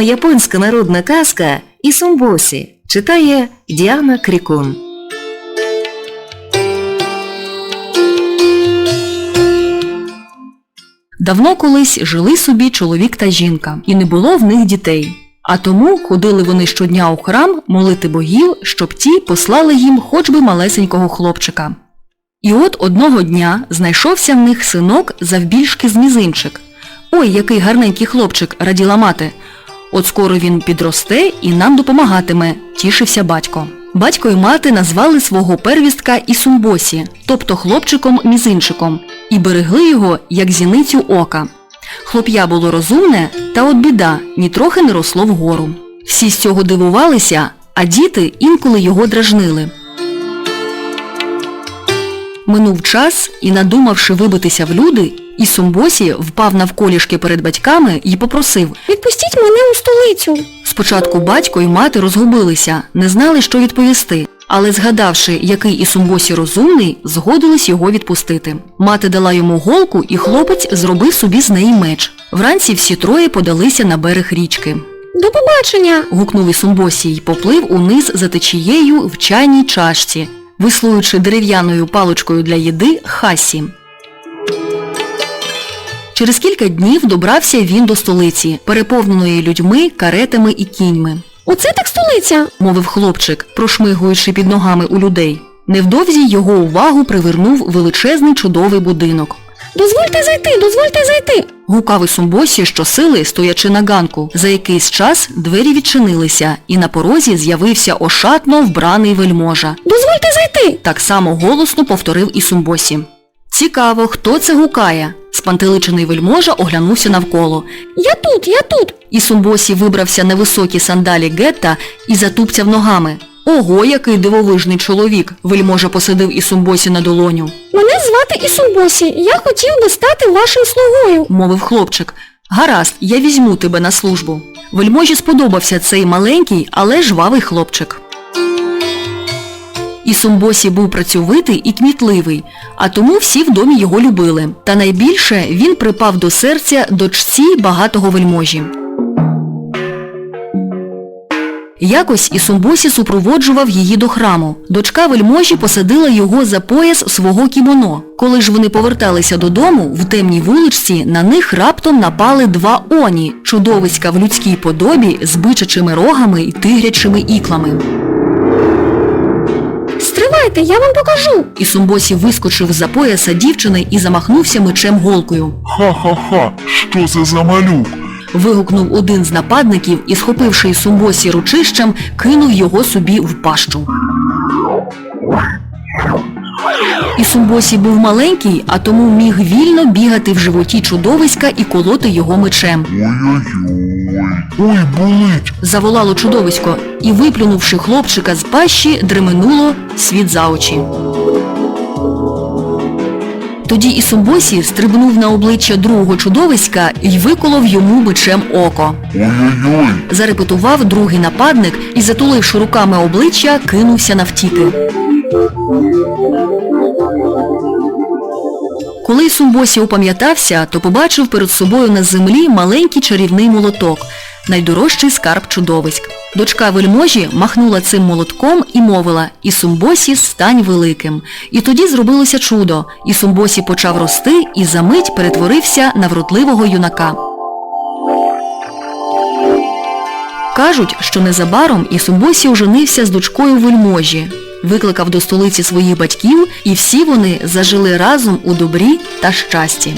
Японська народна казка Ісумбосі читає Діана Крікун. Давно колись жили собі чоловік та жінка, і не було в них дітей. А тому ходили вони щодня у храм молити богів, щоб ті послали їм хоч би малесенького хлопчика. І от одного дня знайшовся в них синок завбільшки з мізинчик. Ой, який гарненький хлопчик, раділа мати. От скоро він підросте і нам допомагатиме, тішився батько. Батько і мати назвали свого первістка Ісумбосі, тобто хлопчиком-мізинчиком, і берегли його, як зіницю ока. Хлоп'я було розумне, та от біда, нітрохи не росло вгору. Всі з цього дивувалися, а діти інколи його дражнили. Минув час і, надумавши вибитися в люди, Ісумбосі впав навколішки перед батьками і попросив Відпустіть мене у столицю. Спочатку батько і мати розгубилися, не знали, що відповісти, але згадавши, який Ісумбосі розумний, згодились його відпустити. Мати дала йому голку, і хлопець зробив собі з неї меч. Вранці всі троє подалися на берег річки. До побачення. Гукнув Ісумбосі й поплив униз за течією в чайній чашці, вислуючи дерев'яною паличкою для їди хасі. Через кілька днів добрався він до столиці, переповненої людьми, каретами і кіньми. Оце так столиця. мовив хлопчик, прошмигуючи під ногами у людей. Невдовзі його увагу привернув величезний чудовий будинок. Дозвольте зайти, дозвольте зайти. Гукав Ісумбосі щосили, стоячи на ганку. За якийсь час двері відчинилися, і на порозі з'явився ошатно вбраний вельможа. Дозвольте зайти. Так само голосно повторив Ісумбосі. Цікаво, хто це гукає? Спантеличений вельможа оглянувся навколо. Я тут, я тут. Ісумбосі вибрався на високі сандалі гетта і затупцяв ногами. Ого, який дивовижний чоловік! Вельможа посадив Ісумбосі на долоню, Мене звати Ісумбосі. Я хотів би стати вашим слугою. мовив хлопчик. Гаразд, я візьму тебе на службу. Вельможі сподобався цей маленький, але жвавий хлопчик. Ісумбосі був працьовитий і кмітливий, а тому всі в домі його любили. Та найбільше він припав до серця дочці багатого вельможі. Якось Ісумбосі супроводжував її до храму. Дочка вельможі посадила його за пояс свого кімоно. Коли ж вони поверталися додому, в темній вуличці на них раптом напали два оні, чудовиська в людській подобі з бичачими рогами і тигрячими іклами. Стривайте, я вам покажу. Ісумбосі вискочив з-за пояса дівчини і замахнувся мечем голкою. Ха-ха-ха, що це за малюк? Вигукнув один з нападників і, схопивши Ісумбосі ручищем, кинув його собі в пащу. Ісумбосі був маленький, а тому міг вільно бігати в животі чудовиська і колоти його мечем. Ой-ой-ой. Ой, болить. Заволало чудовисько і, виплюнувши хлопчика з пащі, дременуло світ за очі. Тоді Ісумбосі стрибнув на обличчя другого чудовиська і виколов йому мечем око. Ой-ой-ой. Зарепетував другий нападник і, затуливши руками обличчя, кинувся навтіки. Коли Сумбосі опам'ятався, то побачив перед собою на землі маленький чарівний молоток, найдорожчий скарб чудовиськ. Дочка вельможі махнула цим молотком і мовила «Ісумбосі, стань великим». І тоді зробилося чудо. Ісумбосі почав рости і за мить перетворився на вродливого юнака. Кажуть, що незабаром Ісумбосі оженився з дочкою вельможі, викликав до столиці своїх батьків і всі вони зажили разом у добрі та щасті.